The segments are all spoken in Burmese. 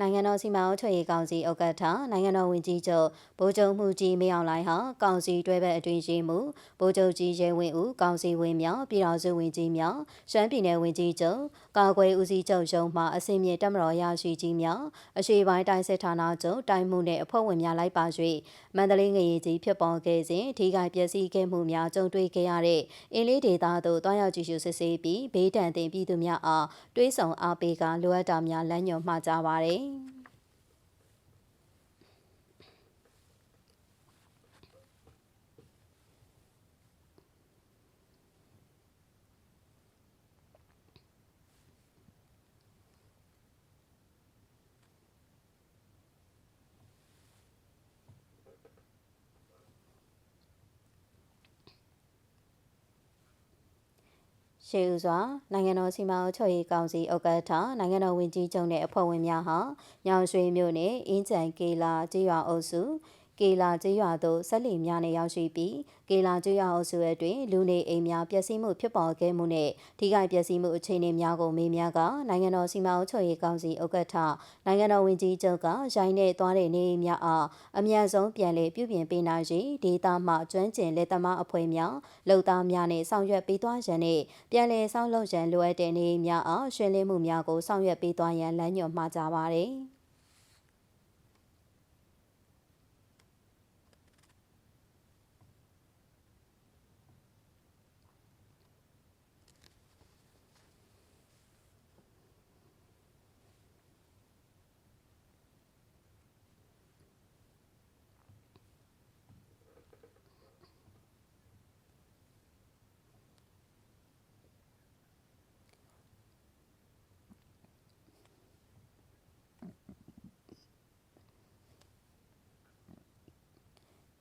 နိုင်ငံတော်စီမံအုပ်ချုပ်ရေးကောင်စီဥက္ကဋ္ဌနိုင်ငံတော်ဝန်ကြီးချုပ်ဗိုလ်ချုပ်မှုကြီးမင်းအောင်လှိုင်ဟာကောင်စီတွဲဘက်အတွင်ရေးမှုဗိုလ်ချုပ်ကြီးရဲဝင်းဦးကောင်စီဝင်များပြည်တော်စုဝင်ကြီးများရှမ်းပြည်နယ်ဝန်ကြီးချုပ်ကာကွယ်ဦးစီးချုပ်ရုံးမှအစည်းအမြင့်တက်မတော်ရရှိကြီးများအရှိပိုင်းတိုင်းစစ်ဌာနချုပ်တိုင်းမှုနှင့်အဖွဲ့ဝင်များလိုက်ပါ၍မန္တလေးငရေကြီးဖြစ်ပေါ်ခဲ့စဉ်ထိခိုက်ပျက်စီးခဲ့မှုများကြုံတွေ့ခဲ့ရတဲ့အင်းလေးဒေသသို့တွားရောက်ကြည့်ရှုစစ်ဆေးပြီးဘေးဒဏ်တင်ပြည်သူများအားတွေးဆောင်အားပေးကလိုအပ်တာများလမ်းညွှန်မှာကြားပါရယ် Bye. ရှေးဥစွာနိုင်ငံတော်စီမံအုပ်ချုပ်ရေးကောင်စီဥက္ကဋ္ဌနိုင်ငံတော်ဝန်ကြီးချုပ်နဲ့အဖွဲ့ဝင်များဟာညောင်ရွှေမြို့နယ်အင်းချံကေလာကျေးရွာအုပ်စု ကေလာကျေးရွာသို့ဆက်လီများနဲ့ရောက်ရှိပြီးကေလာကျေးရွာအုပ်စုအတွင်းလူနေအိမ်များပျက်စီးမှုဖြစ်ပေါ်ခဲ့မှုနဲ့ထိခိုက်ပျက်စီးမှုအခြေအနေများကိုမေးမြန်းကနိုင်ငံတော်စီမံအုပ်ချုပ်ရေးကောင်စီဥက္ကဋ္ဌနိုင်ငံတော်ဝန်ကြီးချုပ်ကရိုင်းနဲ့သွားတဲ့နေအိမ်များအားအမြန်ဆုံးပြန်လည်ပြုပြင်ပေးနိုင်ရေးဒေသမှကျွမ်းကျင်လက်သမားအဖွဲ့များလုံသားများနဲ့ဆောင်ရွက်ပေးသွားရန်နဲ့ပြန်လည်ဆောက်လုပ်ရန်လိုအပ်တဲ့နေအိမ်များအားရှင်းလင်းမှုများကိုဆောင်ရွက်ပေးသွားရန်လမ်းညွှန်မှာကြားပါတယ်။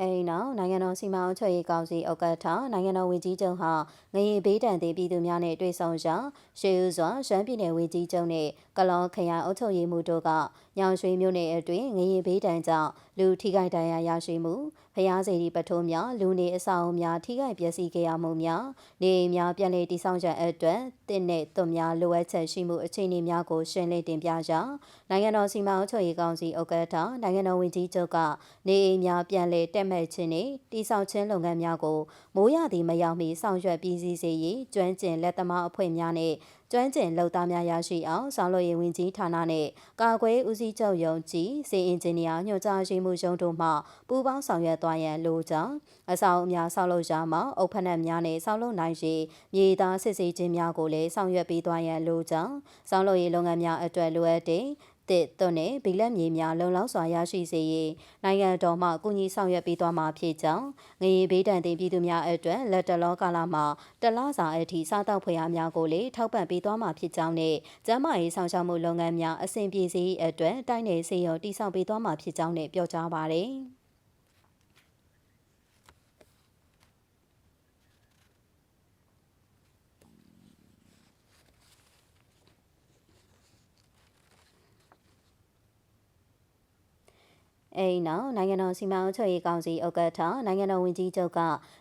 အဲဒီနောက်နိုင်ငံတော်စီမံအုပ်ချုပ်ရေးကောင်စီဥက္ကဋ္ဌနိုင်ငံတော်ဝန်ကြီးချုပ်ဟာငရင်ဘေးတန်သေးပြည်သူများနဲ့တွေ့ဆုံရာရှေးဦးစွာရှမ်းပြည်နယ်ဝန်ကြီးချုပ်နဲ့ကလောခရိုင်အုပ်ချုပ်ရေးမှူးတို့ကညောင်ရွှေမြို့နယ်အတွင်းငရင်ဘေးတန်ကြောင့်လူထိခိုက်ဒဏ်ရာရရှိမှု ဖျားစီဒီပထိုးများလူနေအဆောက်အုံများထိခိုက်ပျက်စီးခဲ့ရမှုများနေအိမ်များပြန်လည်တည်ဆောက်ရန်အတွက်တင့်နဲ့သွများလိုအပ်ချက်ရှိမှုအခြေအနေများကိုရှင်းလင်းတင်ပြရာနိုင်ငံတော်စီမံအုပ်ချုပ်ရေးကောင်စီဥက္ကဋ္ဌနိုင်ငံတော်ဝန်ကြီးချုပ်ကနေအိမ်များပြန်လည်တက်မဲ့ခြင်းနှင့်တည်ဆောက်ခြင်းလုပ်ငန်းများကိုမိုးရသည်မရောက်မီဆောင်ရွက်ပြီးစီးစေရေးကျွမ်းကျင်လက်သမားအဖွဲ့များနဲ့ကျွမ်းကျင်လုပ်သားများရရှိအောင်ဆောင်ရွက်ရေးဝန်ကြီးဌာနနဲ့ကာကွယ်ဦးစီးချုပ်ရုံးကြီးစီအင်ဂျင်နီယာညွှန်ကြားရေးမှူးရုံးတို့မှပူးပေါင်းဆောင်ရွက်သွားရန်လိုကြောင်းအဆောင်အများဆောက်လုပ်ရာမှာအုပ်ဖက်နှက်များနဲ့ဆောက်လုပ်နိုင်ရေးမြေသားစစ်ဆေးခြင်းများကိုလည်းဆောင်ရွက်ပေးသွားရန်လိုကြောင်းဆောက်လုပ်ရေးလုပ်ငန်းများအတွက်လိုအပ်တဲ့ တစ်သွနဲ့ဗီလက်မြေများလုံလောက်စွာရရှိစေရေးနိုင်ငံတော်မှကူညီဆောင်ရွက်ပေးသွားမှာဖြစ်ကြောင်းငရေဘေးဒဏ်တင်ပြည်သူများအတွက်လက်တလောကာလမှာတလစာအထိစားတောက်ဖွယ်အားများကိုလည်းထောက်ပံ့ပေးသွားမှာဖြစ်ကြောင်းနဲ့ကျန်းမာရေးဆောင်ရှောက်မှုလုပ်ငန်းများအဆင်ပြေစေရေးအတွက်တိုင်းနယ်စေရုံတည်ဆောက်ပေးသွားမှာဖြစ်ကြောင်းနဲ့ပြောကြားပါရယ်။ အဲဒီနောက်နိုင်ငံတော်စီမံအုပ်ချုပ်ရေးကောင်စီဥက္ကဋ္ဌနိုင်ငံတော်ဝန်ကြီးချုပ်က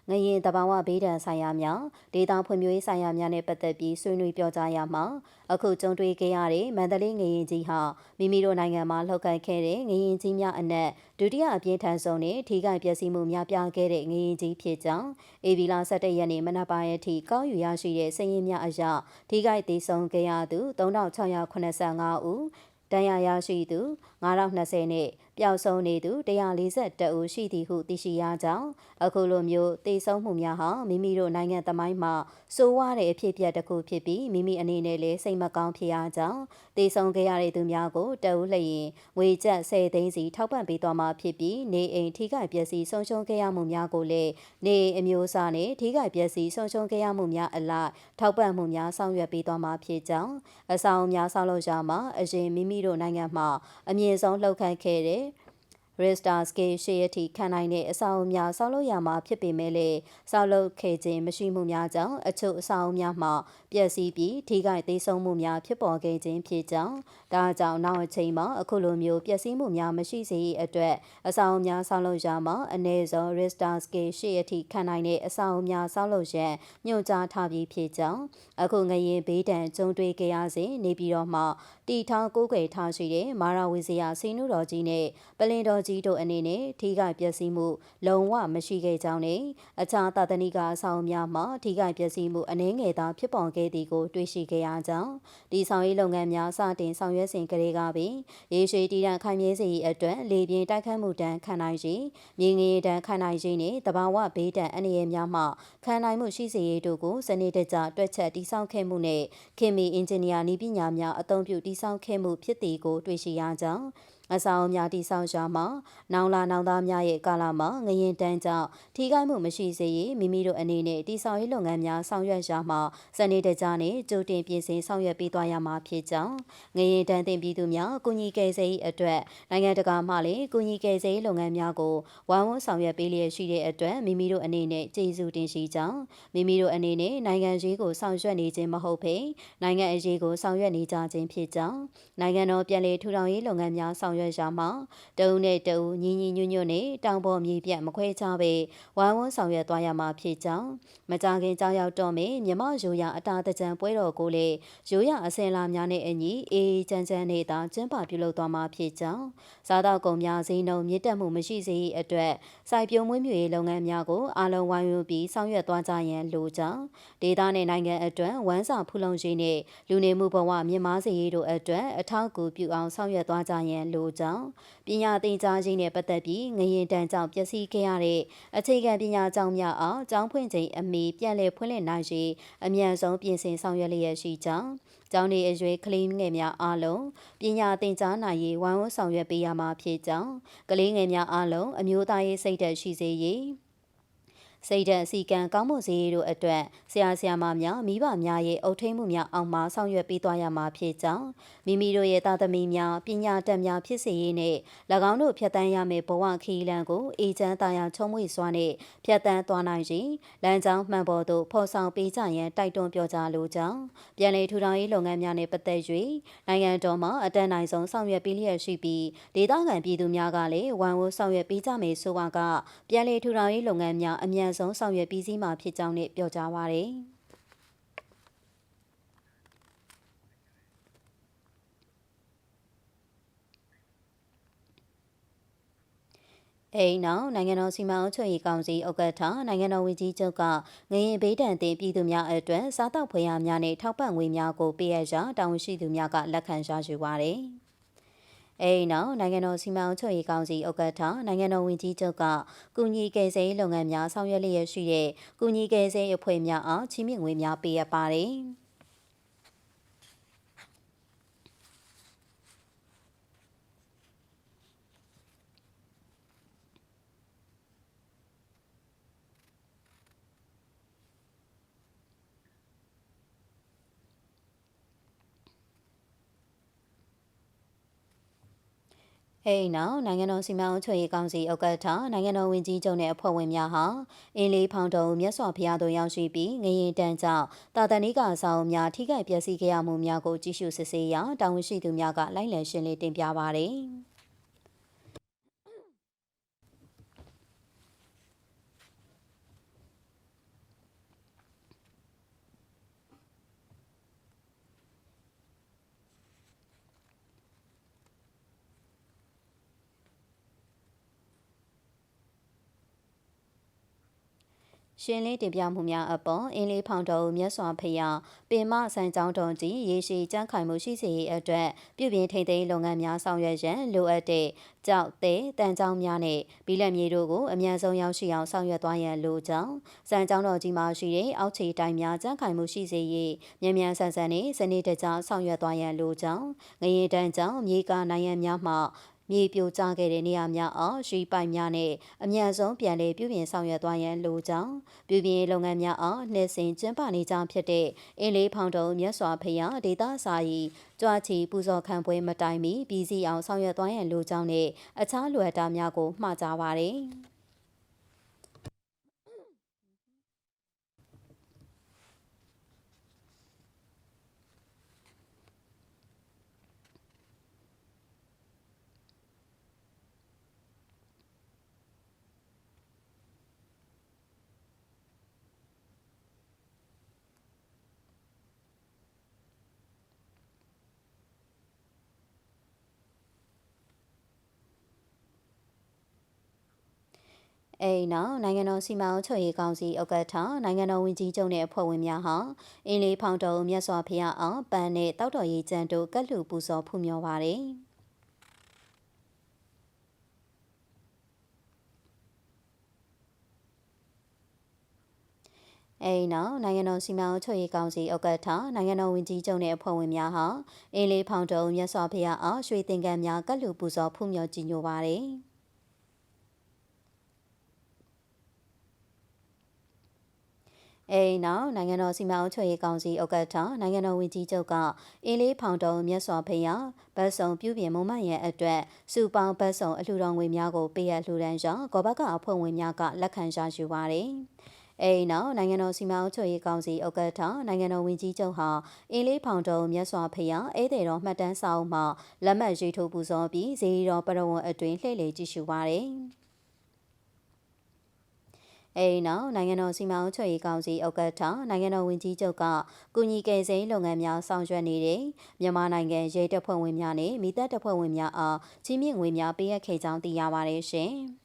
ငရင်တဘာဝဘေးဒဏ်ဆိုင်ရာများဒေသဖွံ့ဖြိုးရေးဆိုင်ရာများနဲ့ပတ်သက်ပြီးဆွေးနွေးပြောကြားရမှာအခုကြုံတွေ့ခဲ့ရတဲ့မန္တလေးငရင်ကြီးဟာမိမိတို့နိုင်ငံမှာလှုပ်ကိုက်ခဲ့တဲ့ငရင်ကြီးများအနက်ဒုတိယအပြင်းထန်ဆုံးနဲ့ထိခိုက်ပျက်စီးမှုများပြားခဲ့တဲ့ငရင်ကြီးဖြစ်ကြောင်းအေဗီလာ17ရက်နေ့မနက်ပိုင်းအထိကောက်ယူရရှိတဲ့စည်ရင်းများအရထိခိုက်သေးဆုံးခဲ့ရသူ3685ဦးတန်ရာရရှိသူ9020နဲ့ ပျောက်ဆုံးနေသူ142ဦးရှိသည်ဟုသိရှိရကြောင်းအခုလိုမျိုးတေဆုံးမှုများဟာမိမိတို့နိုင်ငံသမိုင်းမှာစိုးဝါးတဲ့အဖြစ်အပျက်တစ်ခုဖြစ်ပြီးမိမိအနေနဲ့လည်းစိတ်မကောင်းဖြစ်ရကြောင်းတေဆုံးခဲ့ရတဲ့သူများကိုတအုပ်လျင်ငွေကျပ်10သိန်းစီထောက်ပံ့ပေးသွားမှာဖြစ်ပြီးနေအိမ်ထိခိုက်ပျက်စီးဆုံးရှုံးခဲ့ရမှုများကိုလည်းနေအိမ်အမျိုးအစားနဲ့ထိခိုက်ပျက်စီးဆုံးရှုံးခဲ့ရမှုများအလိုက်ထောက်ပံ့မှုများဆောင်ရွက်ပေးသွားမှာဖြစ်ကြောင်းအဆောင်များဆောက်လုပ်ကြမှာအရင်မိမိတို့နိုင်ငံမှာအမြင့်ဆုံးလှုပ်ခတ်ခဲ့တဲ့ Richter scale ရှေ့ရထိခံနိုင်တဲ့အဆောက်အဦများဆောက်လုပ်ရမှာဖြစ်ပေမဲ့လည်းဆောက်လုပ်ခဲ့ခြင်းမရှိမှုများကြောင့်အချို့အဆောက်အဦများမှာပျက်စီးပြီးထိခိုက်သေးဆုံးမှုများဖြစ်ပေါ်ခဲ့ခြင်းဖြစ်ကြောင်းဒါကြောင့်နောက်အချိန်မှာအခုလိုမျိုးပျက်စီးမှုများမရှိစေရေးအတွက်အဆောက်အဦများဆောက်လုပ်ရမှာအနည်းဆုံး Richter scale ရှေ့ရထိခံနိုင်တဲ့အဆောက်အဦများဆောက်လုပ်ရန်ညွှန်ကြားထားပြီးဖြစ်ကြောင်းအခုငရင်ဘေးဒဏ်ကြုံတွေ့ကြရစဉ်နေပြည်တော်မှာတီထောင်ကိုးကွယ်ထားရှိတဲ့မာရာဝီဇယာစီနုတော်ကြီးနဲ့ပလင်တော်ကြီးတို့အနေနဲ့ထိခိုက်ပျက်စီးမှု လုံးဝမရှိခဲ့ကြောင်းနဲ့အခြားသာသနိကအဆောင်များမှာထိခိုက်ပျက်စီးမှုအနည်းငယ်သာဖြစ်ပေါ်ခဲ့သည်ကိုတွေ့ရှိခဲ့ရကြောင်းဒီဆောင်ရေးလုပ်ငန်းများစတင်ဆောင်ရွက်စဉ်ကလေးကပင်ရေရှည်တည်တံ့ခိုင်မြဲစေရေးအတွက်လေပြင်းတိုက်ခတ်မှုတန်းခံနိုင်ခြင်းမြေငရေတန်းခံနိုင်ခြင်းနဲ့တဘာဝဘေးဒဏ်အန္တရာယ်များမှခံနိုင်မှုရှိစေရေးတို့ကိုစနစ်တကျတွက်ချက်တည်ဆောက်ခဲ့မှုနဲ့ခင်မီအင်ဂျင်နီယာနည်းပညာများအသုံးပြုတည်ဆောက်ခဲ့မှုဖြစ်သည်ကိုတွေ့ရှိရကြောင်း အဆောင်အများတိဆောက်ရာမှာနောင်လာနောင်သားများရဲ့ကာလမှာငရင်တန်းကြောင့်ထိခိုက်မှုမရှိစေရေးမိမိတို့အနေနဲ့တိဆောက်ရေးလုပ်ငန်းများဆောင်ရွက်ရာမှာစနေတကြနဲ့ကြိုတင်ပြင်ဆင်ဆောင်ရွက်ပေးသွားရမှာဖြစ်ကြောင်းငရင်တန်းတင်ပြည်သူများကုညီကယ်ဆယ်ရေးအတွက်နိုင်ငံတကာမှလည်းကုညီကယ်ဆယ်ရေးလုပ်ငန်းများကိုဝိုင်းဝန်းဆောင်ရွက်ပေးလျက်ရှိတဲ့အတွက်မိမိတို့အနေနဲ့ကျေးဇူးတင်ရှိကြောင်းမိမိတို့အနေနဲ့နိုင်ငံရေးကိုဆောင်ရွက်နေခြင်းမဟုတ်ဘဲနိုင်ငံအရေးကိုဆောင်ရွက်နေကြခြင်းဖြစ်ကြောင်းနိုင်ငံတော်ပြည်လေထူထောင်ရေးလုပ်ငန်းများဆောင်ရွက်ရာမှာတအုပ်နဲ့တအုပ်ညီညီညွတ်ညွတ်နဲ့တောင်ပေါ်မြေပြတ်မခွဲခြားပဲဝိုင်းဝန်းဆောင်ရွက်သွားရမှာဖြစ်ကြောင်းမကြခင်ကြောင်းရောက်တော့မယ်မြမရိုးရအတာတကြံပွဲတော်ကိုလေရိုးရအစင်လာများနဲ့အညီအေးအေးချမ်းချမ်းနဲ့သာကျင်းပပြုလုပ်သွားမှာဖြစ်ကြောင်းစားတော့ကုန်များစည်းနှုန်းမြင့်တက်မှုမရှိစေရေးအတွက်စိုက်ပျိုးမွေးမြူရေးလုပ်ငန်းများကိုအားလုံးဝိုင်းဝန်းပြီးဆောင်ရွက်သွားကြရန်လိုကြောင်းဒေသနဲ့နိုင်ငံအတွက်ဝမ်းစာဖူလုံရေးနဲ့လူနေမှုဘဝမြင့်မားစေရေးတို့အတွက်အထောက်အကူပြုအောင်ဆောင်ရွက်သွားကြရန်လိုကြောင်းပညာသင်ကြားခြင်းနဲ့ပတ်သက်ပြီးငရင်တန်းကြောင့်ပျက်စီးခဲ့ရတဲ့အခြေခံပညာကျောင်းများအားကျောင်းဖွင့်ချိန်အမီပြန်လည်ဖွင့်လှစ်နိုင်ရေးအမြန်ဆုံးပြင်ဆင်ဆောင်ရွက်လျက်ရှိကြောင်းကျောင်းနေအရွယ်ကလေးငယ်များအားလုံးပညာသင်ကြားနိုင်ရေးဝိုင်းဝန်းဆောင်ရွက်ပေးရမှာဖြစ်ကြောင်းကလေးငယ်များအားလုံးအမျိုးသားရေးစိတ်ဓာတ်ရှိစေရေး စိတ်ဓာတ်အစီကံကောင်းမွန်စေရေးတို့အတွက်ဆရာဆရာမများမိဘများရဲ့အုပ်ထိန်းမှုများအောင်မှဆောင်ရွက်ပေးသွားရမှာဖြစ်ကြောင်းမိမိတို့ရဲ့သားသမီးများပညာတတ်များဖြစ်စေရေးနဲ့၎င်းတို့ဖြတ်တန်းရမယ့်ဘဝခီးလန်ကိုအေချမ်းသာယာချုံးမွေစွာနဲ့ဖြတ်တန်းသွားနိုင်ခြင်းလမ်းကြောင်းမှန်ပေါ်သို့ဖော်ဆောင်ပေးကြရန်တိုက်တွန်းပြောကြားလိုကြောင်းပြန်လည်ထူထောင်ရေးလုပ်ငန်းများနဲ့ပတ်သက်၍နိုင်ငံတော်မှအတန်းနိုင်ဆုံးဆောင်ရွက်ပေးလျက်ရှိပြီးဒေသခံပြည်သူများကလည်းဝန်ဝန်းဆောင်ရွက်ပေးကြမယ်ဆိုပါကပြန်လည်ထူထောင်ရေးလုပ်ငန်းများအမြန်ဆုံးဆောင်ရွက်ပြီးစီးမှာဖြစ်ကြောင်းနဲ့ပြောကြားပါရယ်အိမ်နောက်နိုင်ငံတော်စီမံအုပ်ချုပ်ရေးကောင်စီဥက္ကဋ္ဌနိုင်ငံတော်ဝန်ကြီးချုပ်ကငရင်ဘေးဒဏ်တင်ပြည်သူများအတွက်စားတောက်ဖွယ်ရများနဲ့ထောက်ပံ့ငွေများကိုပေးရကြတာဝန်ရှိသူများကလက်ခံရယူပါရယ်။ အဲဒီနောက်နိုင်ငံတော်စီမံအုပ်ချုပ်ရေးကောင်စီဥက္ကဋ္ဌနိုင်ငံတော်ဝန်ကြီးချုပ်ကကုညီကယ်ဆယ်ရေးလုပ်ငန်းများဆောင်ရွက်လျက်ရှိတဲ့ကုညီကယ်ဆယ်ရေးအဖွဲ့များအားချီးမြှင့်ငွေများပေးအပ်ပါတယ်။ အဲဒီနောက်နိုင်ငံတော်စီမံအုပ်ချုပ်ရေးကောင်စီဥက္ကဋ္ဌနိုင်ငံတော်ဝန်ကြီးချုပ်နဲ့အဖွဲ့ဝင်များဟာအင်းလေးဖောင်တုံမြတ်စွာဘုရားသို့ရောက်ရှိပြီးငရင်တန်းကြောင့်တာတဏိကအဆောင်များထိခိုက်ပျက်စီးခဲ့ရမှုများကိုကြည့်ရှုစစ်ဆေးရာတာဝန်ရှိသူများကလိုက်လံရှင်းလင်းတင်ပြပါသည်။ ရှင်းလင်းတင်ပြမှုများအပေါ်အင်းလေးဖောင်တော်မြတ်စွာဘုရားပင်မဆန်ကျောင်းတော်ကြီးရေရှိကြမ်းခိုင်မှုရှိစေရေးအတွက်ပြုပြင်ထိန်းသိမ်းလုပ်ငန်းများဆောင်ရွက်ရန်လိုအပ်တဲ့ကြောက်သေးတန်ကြောင်းများနဲ့ဘီလက်မြေတို့ကိုအမြန်ဆုံးရောက်ရှိအောင်ဆောင်ရွက်သွားရန်လိုကြောင်းစံကျောင်းတော်ကြီးမှာရှိတဲ့အောက်ခြေတိုင်းများကြမ်းခိုင်မှုရှိစေရေးမြန်မြန်ဆန်ဆန်နဲ့စနစ်တကျဆောင်ရွက်သွားရန်လိုကြောင်းငရေတန်းကြောင့်မြေကာနိုင်ရန်များမှ မြေပြိုကျခဲ့တဲ့နေရာများအားရှိပိုင်များနဲ့အမြန်ဆုံးပြန်လည်ပြုပြင်ဆောင်ရွက်သွားရန်လိုကြောင်းပြုပြင်လုပ်ငန်းများအားနှင့်စင်ကျင်းပနေကြောင်းဖြစ်တဲ့အင်းလေးဖောင်တုံမြတ်စွာဘုရားဒေသစာရီကြွားချီပူဇော်ခံပွဲမတိုင်မီပြည်စည်းအောင်ဆောင်ရွက်သွားရန်လိုကြောင်းနဲ့အခြားလွယ်တာများကိုမှားကြပါရယ်။ အိမ်နောက်နိုင်ငံတော်စီမံအုပ်ချုပ်ရေးကောင်စီဥက္ကဋ္ဌနိုင်ငံတော်ဝန်ကြီးချုပ်နဲ့အဖွဲ့ဝင်များဟာအင်းလေးဖောင်တုံမြတ်စွာဘုရားအောင်ပန်းနဲ့တောက်တော်ရေးကျမ်းတို့ကတ်လူပူဇော်ဖူးမြော်ပါတယ်။အိမ်နောက်နိုင်ငံတော်စီမံအုပ်ချုပ်ရေးကောင်စီဥက္ကဋ္ဌနိုင်ငံတော်ဝန်ကြီးချုပ်နဲ့အဖွဲ့ဝင်များဟာအင်းလေးဖောင်တုံမြတ်စွာဘုရားအောင်ရွှေသင်္ကန်းများကတ်လူပူဇော်ဖူးမြော်ကြည်ညိုပါတယ်။ အိမ်နောက်နိုင်ငံတော်စီမံအုပ်ချုပ်ရေးကောင်စီဥက္ကဋ္ဌနိုင်ငံတော်ဝန်ကြီးချုပ်ကအင်းလေးဖောင်တုံမြတ်စွာဘုရားဗတ်စုံပြုပြင်မုံမရန်အတွက်စုပေါင်းဗတ်စုံအလှူတော်ငွေများကိုပေးအပ်လှူဒန်းကြောင်းကောဘကအဖွဲ့ဝင်များကလက်ခံရယူပါတယ်။အိမ်နောက်နိုင်ငံတော်စီမံအုပ်ချုပ်ရေးကောင်စီဥက္ကဋ္ဌနိုင်ငံတော်ဝန်ကြီးချုပ်ဟာအင်းလေးဖောင်တုံမြတ်စွာဘုရားဧည့်သည်တော်မှတ်တမ်းစာအုပ်မှလက်မှတ်ရေးထိုးပူဇော်ပြီးဇေယီတော်ပရဝဏ်အတွင်လှည့်လည်ကြည့်ရှုပါတယ်။ အဲဒီနောက်နိုင်ငံတော်စီမံအုပ်ချုပ်ရေးကောင်စီဥက္ကဋ္ဌနိုင်ငံတော်ဝန်ကြီးချုပ်ကကုညီကယ်ဆယ်လုပ်ငန်းများဆောင်ရွက်နေတဲ့မြန်မာနိုင်ငံရဲတပ်ဖွဲ့ဝင်များနဲ့မိသက်တပ်ဖွဲ့ဝင်များအားကြီးမြင့်ငွေများပေးအပ်ခဲ့ကြောင်းသိရပါတယ်ရှင်။